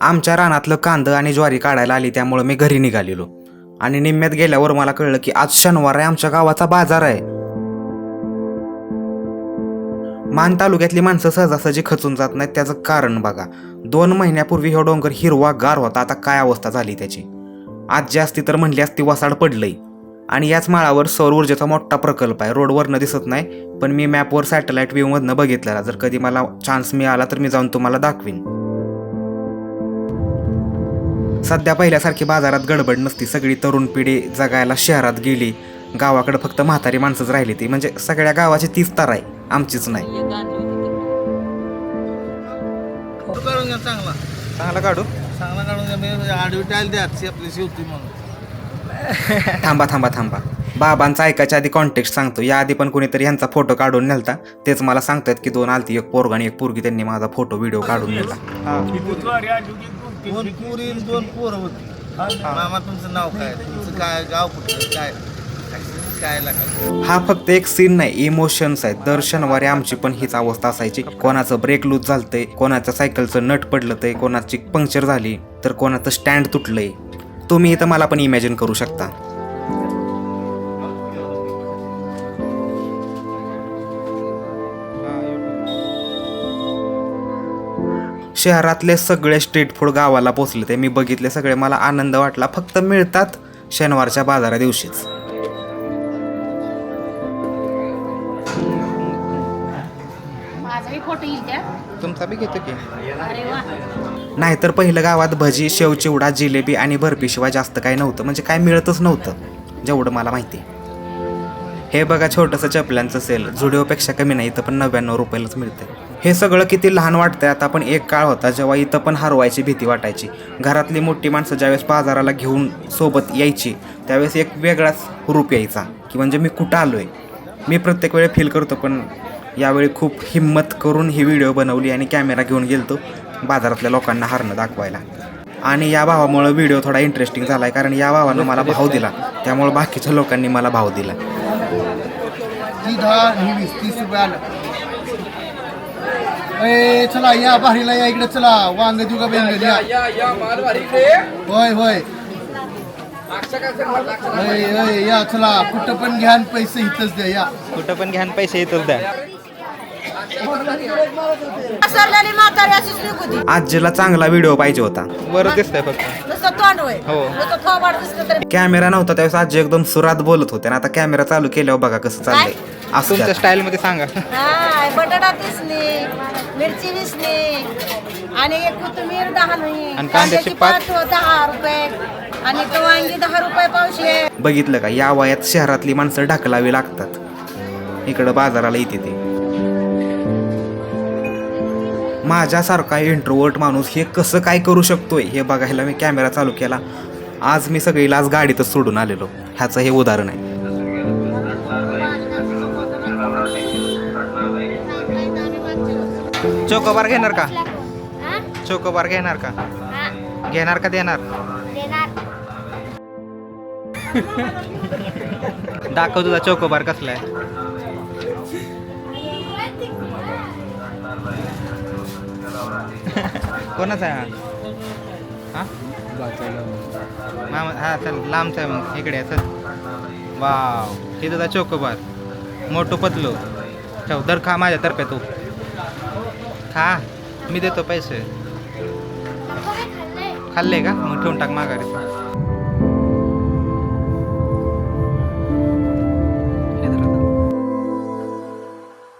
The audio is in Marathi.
आमच्या रानातलं कांदं आणि ज्वारी काढायला आली त्यामुळं मी घरी निघालेलो. आणि निम्म्यात गेल्यावर मला कळलं की आज शनिवार आहे आमच्या गावाचा बाजार आहे. मान तालुक्यातली माणसं सहजासहजी खचून जात नाहीत त्याचं कारण बघा. दोन महिन्यापूर्वी हे डोंगर हिरवा गार होता आता काय अवस्था झाली त्याची? आज जी असती तर म्हणली असती वसाड पडलंय. आणि याच माळावर सौर ऊर्जेचा मोठा प्रकल्प आहे. रोडवरनं दिसत नाही पण मी मॅपवर सॅटेलाइट व्ह्यूमधनं बघितलेला. जर कधी मला चान्स मिळाला तर मी जाऊन तुम्हाला दाखवीन. सध्या पहिल्यासारखी बाजारात गडबड नसती. सगळी तरुण पिढी जगायला शहरात गेली. गावाकडे फक्त म्हातारी माणसंच राहिली ती. म्हणजे सगळ्या गावाची तीच तार आहे. आमचीच नाही. चांगला. काढू? चांगला काढून घ्या. मी आडवी टाईल द्या. आपली शिवती म्हणून. थांबा थांबा थांबा. बाबांचा ऐकायच्या आधी कॉन्टेक्स्ट सांगतो. या आधी पण कोणीतरी ह्यांचा फोटो काढून नेलता. तेच मला सांगतायत की दोन आलती एक पोरगा आणि एक पोरगी. त्यांनी माझा फोटो व्हिडिओ काढून नेला. हा. फक्त एक सीन नाही इमोशन्स आहेत. दर शनिवारी आमची पण हीच अवस्था असायची. कोणाचं ब्रेक लूज झालतंय कोणाच्या सायकलचं नट पडलं ते कोणाची पंक्चर झाली तर कोणाचं स्टँड तुटलंय. तुम्ही इथं मला पण इमॅजिन करू शकता. शहरातले सगळे स्ट्रीट फूड गावाला पोचले ते मी बघितले सगळे. मला आनंद वाटला. फक्त मिळतात शनिवारच्या बाजारा दिवशीच. माझाही फोटो येईल त्या. तुमचा बी घेतो की. नाहीतर पहिलं गावात भजी शेव चिवडा जिलेबी आणि बर्फीशिवाय जास्त काही नव्हतं. म्हणजे काय मिळतच नव्हतं जेवढं मला माहिती हे बघा छोटंसं चपल्यांचं सेल झुडिओपेक्षा कमी नाही इथं पण नव्याण्णव रुपयालाच मिळते हे सगळं किती लहान वाटतंय आता पण एक काळ होता जेव्हा इथं पण हरवायची भीती वाटायची. घरातली मोठी माणसं ज्यावेळेस बाजाराला घेऊन सोबत यायची त्यावेळेस एक वेगळाच रूप यायचा की म्हणजे मी कुठं आलो आहे मी प्रत्येक वेळी फील करतो पण यावेळी खूप हिंमत करून ही व्हिडिओ बनवली आणि कॅमेरा घेऊन गेलतो बाजारातल्या लोकांना हारणं दाखवायला. आणि या भावामुळं व्हिडिओ थोडा इंटरेस्टिंग झाला आहे कारण या भावानं मला भाव दिला. त्यामुळं बाकीच्या लोकांनी मला भाव दिला. ही चला या भारीला या इकडे चला. वांग देऊ का बेंगल या. होय होय. या चला. कुठं पण घ्या आणि पैसे इथंच द्या या. कुठं पण घ्यान पैसे येतच द्या. सरल्याने म्हातारी अशीच निघू आजीला चांगला व्हिडिओ पाहिजे होता. बरं दिसतंय फक्त. नुसतं तोंड होय. हो. नुसतं थोबाड दिसलं तरी. कॅमेरा नव्हता त्यावेळेस आजी एकदम सुरात बोलत होते आणि आता कॅमेरा चालू केल्यावर बघा कसं चाललंय. असं तुमच्या स्टाईल मध्ये सांगा. हाय बटाटा दिसणे मिरची दिसणे आणि एक कोथिंबीर दहा नाही आणि कांद्याची पात? पात दहा रुपये. आणि तो वांगी दहा रुपये पावशे. बघितलं का? या वयात शहरातली माणसं ढकलावी लागतात. इकडं बाजाराला येते ते. माझ्यासारखा इंट्रोवर्ट माणूस हे कसं काय करू शकतोय हे बघायला मी कॅमेरा चालू केला. आज मी सगळीला आज गाडीतच सोडून आलेलो. ह्याचं हे उदाहरण आहे. चोकोबार घेणार का? चोकोबार घेणार का? घेणार का देणार. दाखव तुझा चोकोबार कसला आहे. कोणाचा आहे हा? हा? मामा हा चल लांबचा आहे मग. इकडे चल. वाव. हे तुझा चोकोबार मोठं पतलो. ठेव दर खा माझ्यातर्फे तू. खा. मी देतो पैसे. खाल्ले का? मग ठेवून टाक माघारी.